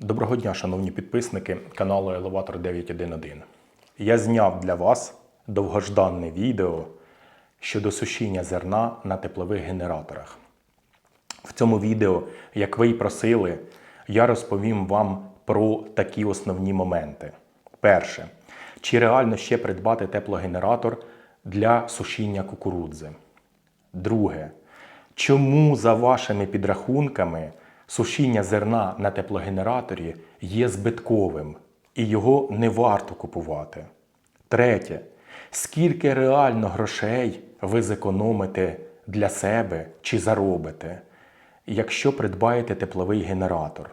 Доброго дня, шановні підписники каналу Елеватор 911. Я зняв для вас довгожданне відео щодо сушіння зерна на теплових генераторах. В цьому відео, як ви й просили, я розповім вам про такі основні моменти. Перше, чи реально ще придбати теплогенератор для сушіння кукурудзи? Друге, чому за вашими підрахунками сушіння зерна на теплогенераторі є збитковим і його не варто купувати? Третє, скільки реально грошей ви зекономите для себе чи заробите, якщо придбаєте тепловий генератор?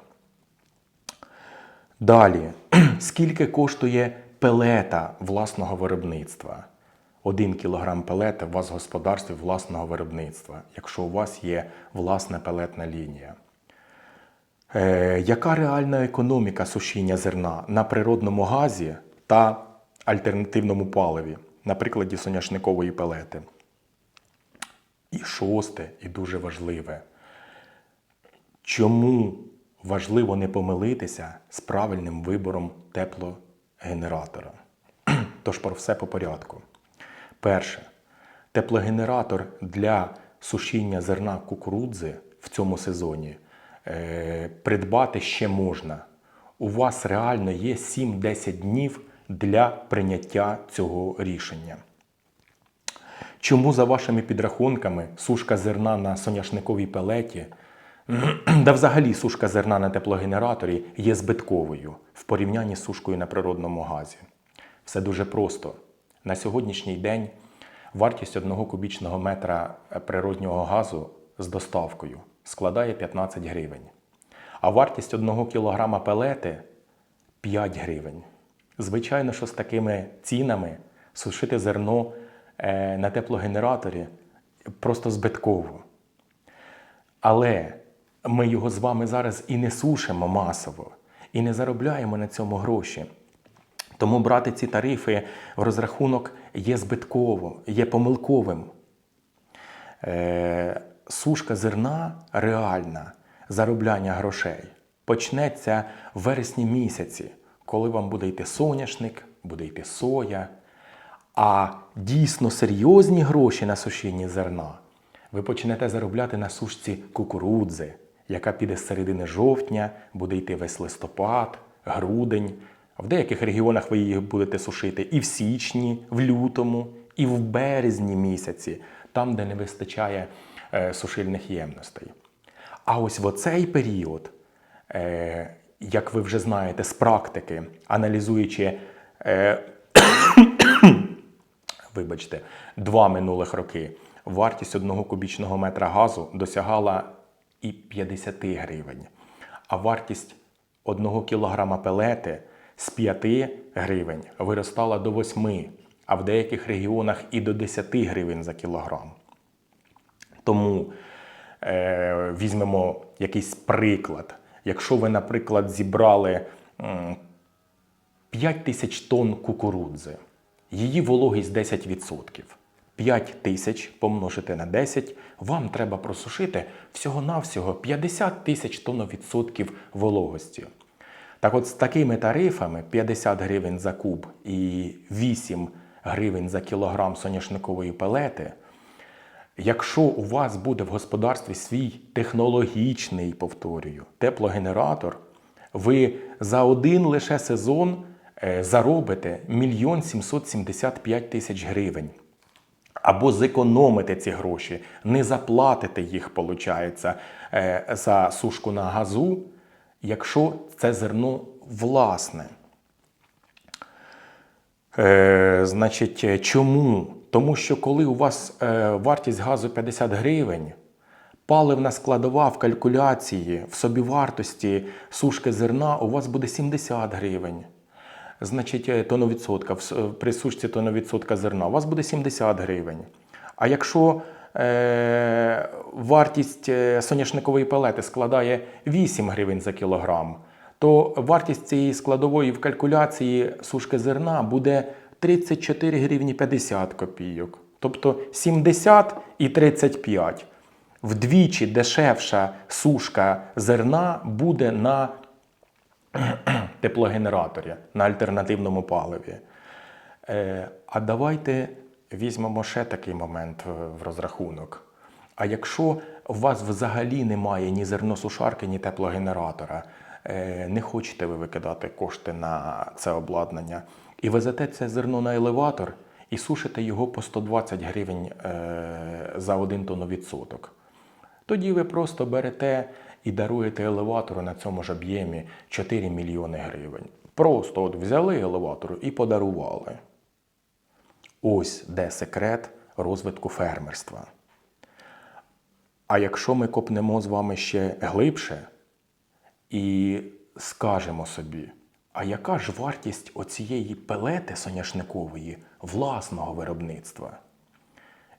Далі, скільки коштує пелета власного виробництва? Один кілограм пелета у вас в господарстві власного виробництва, якщо у вас є власна пелетна лінія. Е, яка реальна економіка сушіння зерна на природному газі та альтернативному паливі, на прикладі соняшникової пелети? І шосте, і дуже важливе. Чому важливо не помилитися з правильним вибором теплогенератора? Тож про все по порядку. Перше, теплогенератор для сушіння зерна кукурудзи в цьому сезоні придбати ще можна. У вас реально є 7-10 днів для прийняття цього рішення. Чому за вашими підрахунками сушка зерна на соняшниковій пелеті, да взагалі сушка зерна на теплогенераторі є збитковою в порівнянні з сушкою на природному газі? Все дуже просто. На сьогоднішній день вартість одного кубічного метра природнього газу з доставкою складає 15 гривень, а вартість одного кілограма пелети 5 гривень. Звичайно, що з такими цінами сушити зерно е, на теплогенераторі просто збитково. Але ми його з вами зараз і не сушимо масово, і не заробляємо на цьому гроші. Тому брати ці тарифи в розрахунок є збитково, є помилковим. Сушка зерна реальна, заробляння грошей почнеться в вересні місяці, коли вам буде йти соняшник, буде йти соя. А дійсно серйозні гроші на сушінні зерна ви почнете заробляти на сушці кукурудзи, яка піде з середини жовтня, буде йти весь листопад, грудень. В деяких регіонах ви її будете сушити і в січні, в лютому, і в березні місяці, там, де не вистачає сушильних ємностей. А ось в оцей період, е, як ви вже знаєте з практики, аналізуючи, е, вибачте, два минулих роки, вартість одного кубічного метра газу досягала і 50 гривень, а вартість одного кілограма пелети з 5 гривень виростала до 8, а в деяких регіонах і до 10 гривень за кілограм. Тому е, візьмемо якийсь приклад. Якщо ви, наприклад, зібрали 5 тисяч тонн кукурудзи, її вологість 10%. 5 тисяч помножити на 10, вам треба просушити всього-навсього 50 тисяч тонновідсотків вологості. Так от з такими тарифами 50 гривень за куб і 8 гривень за кілограм соняшникової пелети, якщо у вас буде в господарстві свій технологічний, повторюю, теплогенератор, ви за один лише сезон е, заробите 1 775 тисяч гривень. Або зекономите ці гроші, не заплатите їх, виходить, за сушку на газу, якщо це зерно власне. Е, значить, е, чому? Тому що коли у вас е, вартість газу 50 гривень, паливна складова в калькуляції, в собівартості сушки зерна у вас буде 70 гривень. Значить, е, тонновідсотка, в с- при сушці тонновідсотка зерна у вас буде 70 гривень. А якщо е, вартість е, соняшникової пелети складає 8 гривень за кілограм, то вартість цієї складової в калькуляції сушки зерна буде 34 гривні 50 копійок. Тобто 70 і 35. Вдвічі дешевша сушка зерна буде на теплогенераторі на альтернативному паливі. Е, а давайте візьмемо ще такий момент в- розрахунок. А якщо у вас взагалі немає ні зерносушарки, ні теплогенератора, е, не хочете ви викидати кошти на це обладнання, і везете це зерно на елеватор і сушите його по 120 гривень е, за один тонновідсоток. Тоді ви просто берете і даруєте елеватору на цьому ж об'ємі 4 мільйони гривень. Просто от взяли елеватору і подарували. Ось де секрет розвитку фермерства. А якщо ми копнемо з вами ще глибше і скажемо собі, а яка ж вартість оцієї пелети соняшникової власного виробництва?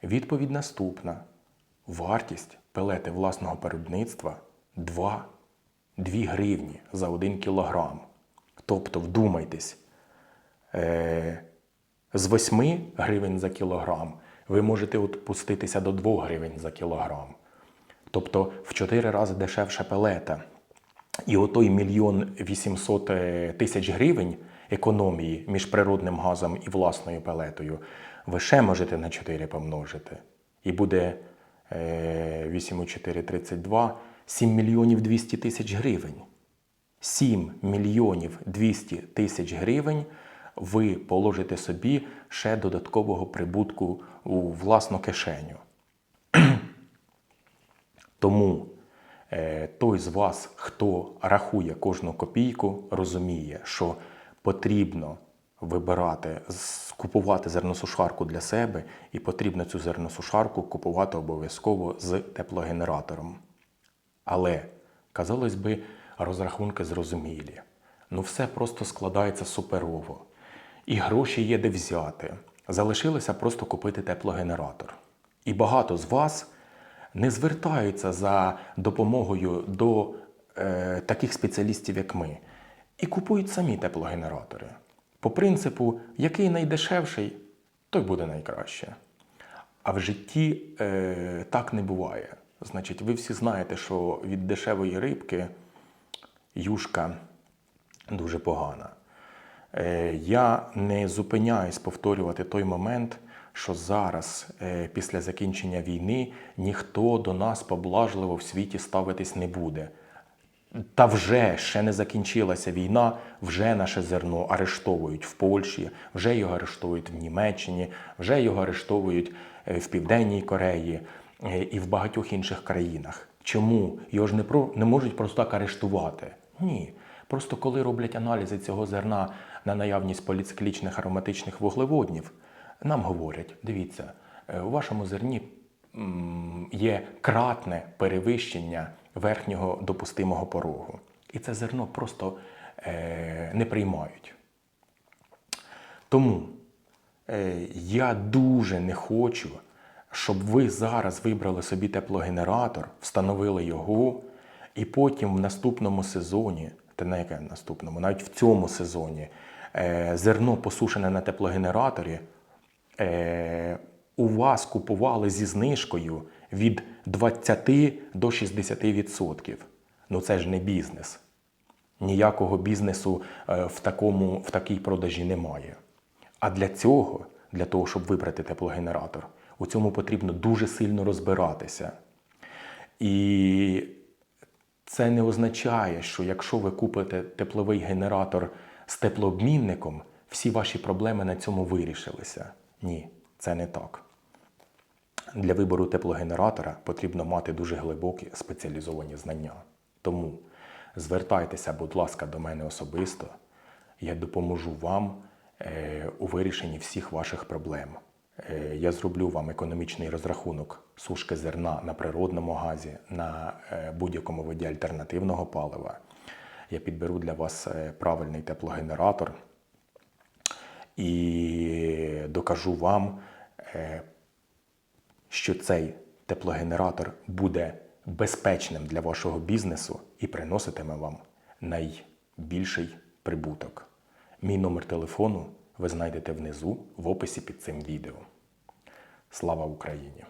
Відповідь наступна. Вартість пелети власного виробництва 2, 2 гривні за 1 кілограм. Тобто, вдумайтесь, е, з 8 гривень за кілограм ви можете опуститися до 2 гривень за кілограм. Тобто в 4 рази дешевша пелета. І отой мільйон 800 е, тисяч гривень економії між природним газом і власною пелетою ви ще можете на 4 помножити. І буде е, 8 у 4 – 32, 7 мільйонів 200 тисяч гривень. 7 мільйонів 200 тисяч гривень ви положите собі ще додаткового прибутку у власну кишеню. Тому е, той з вас, хто рахує кожну копійку, розуміє, що потрібно вибирати, купувати зерносушарку для себе, і потрібно цю зерносушарку купувати обов'язково з теплогенератором. Але, казалось би, розрахунки зрозумілі. Ну все просто складається суперово. І гроші є де взяти. Залишилося просто купити теплогенератор. І багато з вас не звертаються за допомогою до е, таких спеціалістів, як ми, і купують самі теплогенератори. По принципу, який найдешевший, той буде найкраще. А в житті е, так не буває. Значить, ви всі знаєте, що від дешевої рибки юшка дуже погана. Е, я не зупиняюсь повторювати той момент, що зараз, е, після закінчення війни, ніхто до нас поблажливо в світі ставитись не буде. Та вже ще не закінчилася війна, вже наше зерно арештовують в Польщі, вже його арештовують в Німеччині, вже його арештовують е, в Південній Кореї е, і в багатьох інших країнах. Чому? Його ж не, про, не можуть просто так арештувати. Ні. Просто коли роблять аналізи цього зерна на наявність поліциклічних ароматичних вуглеводнів, нам говорять: дивіться, е, у вашому зерні є кратне перевищення верхнього допустимого порогу. І це зерно просто е, не приймають. Тому е, я дуже не хочу, щоб ви зараз вибрали собі теплогенератор, встановили його, і потім в наступному сезоні, та на яке наступному, навіть в цьому сезоні, зерно посушене на теплогенераторі, е, у вас купували зі знижкою від 20 до 60%. Ну це ж не бізнес. Ніякого бізнесу е, в, такому, в такій продажі немає. А для цього, для того, щоб вибрати теплогенератор, у цьому потрібно дуже сильно розбиратися. І це не означає, що якщо ви купите тепловий генератор з теплообмінником, всі ваші проблеми на цьому вирішилися. Ні, це не так. Для вибору теплогенератора потрібно мати дуже глибокі спеціалізовані знання. Тому звертайтеся, будь ласка, до мене особисто. Я допоможу вам е, у вирішенні всіх ваших проблем. Е, я зроблю вам економічний розрахунок сушки зерна на природному газі, на е, будь-якому виді альтернативного палива. Я підберу для вас правильний теплогенератор і докажу вам, е, що цей теплогенератор буде безпечним для вашого бізнесу і приноситиме вам найбільший прибуток. Мій номер телефону ви знайдете внизу в описі під цим відео. Слава Україні!